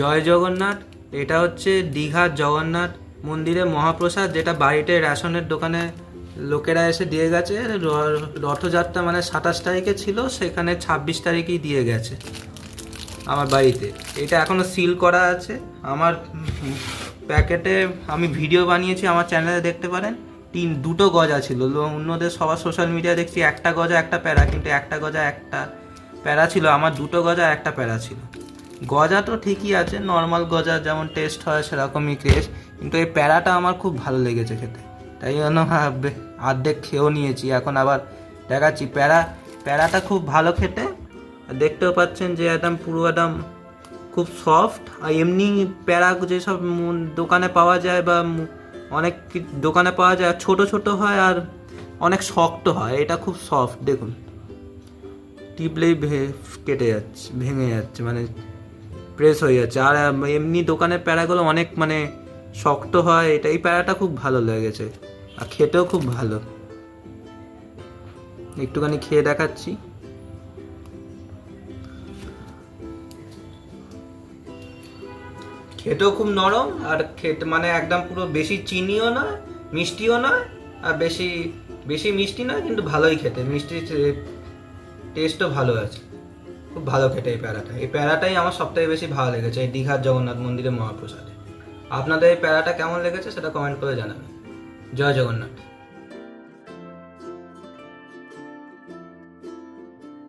জয় জগন্নাথ, এটা হচ্ছে দীঘার জগন্নাথ মন্দিরের মহাপ্রসাদ, যেটা বাড়িতে রেশনের দোকানে লোকেরা এসে দিয়ে গেছে। রথযাত্রা মানে সাতাশ তারিখে ছিল, সেখানে ছাব্বিশ তারিখেই দিয়ে গেছে আমার বাড়িতে। এটা এখনও সিল করা আছে। আমার প্যাকেটে আমি ভিডিও বানিয়েছি, আমার চ্যানেলে দেখতে পারেন। তিন, দুটো গজা ছিল। অন্যদের সবার সোশ্যাল মিডিয়া দেখছি একটা গজা, একটা প্যারা, কিন্তু একটা গজা, একটা প্যারা ছিল। আমার দুটো গজা, একটা প্যারা ছিল। গজা তো ঠিকই আছে নর্মাল গজা যেমন টেস্ট হয় সেরকমই টেস্ট কিন্তু এই প্যারাটা আমার খুব ভালো লেগেছে খেতে। তাই জন্য হ্যাঁ, অর্ধেক খেয়েও নিয়েছি এখন আবার দেখাচ্ছি। প্যারা প্যারাটা খুব ভালো খেতে দেখতেও পাচ্ছেন যে একদম পুরো একদম খুব সফট আর এমনি প্যারা যেসব দোকানে পাওয়া যায় বা অনেক দোকানে পাওয়া যায় ছোট ছোট হয় আর অনেক শক্ত হয় এটা খুব সফট দেখুন। টিপলেই ভে- কেটে যাচ্ছে ভেঙে যাচ্ছে মানে প্রেস হয়ে যাচ্ছে। আর এমনি দোকানের প্যারাগুলো অনেক মানে শক্ত হয়, এটা এই প্যারাটা খুব ভালো লেগেছে। আর খেতেও খুব ভালো। একটুখানি খেয়ে দেখাচ্ছি। খেতেও খুব নরম, আর খেতে মানে একদম পুরো বেশি চিনিও না, মিষ্টিও না, আর বেশি বেশি মিষ্টি না কিন্তু ভালোই খেতে। মিষ্টি টেস্টও ভালো আছে। খুব ভালো খেটে এই প্যারাটা। এই প্যারাটাই আমার সবথেকে বেশি ভালো লেগেছে, এই দীঘার জগন্নাথ মন্দিরের মহাপ্রসাদে। আপনাদের এই প্যারাটা কেমন লেগেছে সেটা কমেন্ট করে জানাবেন। জয় জগন্নাথ।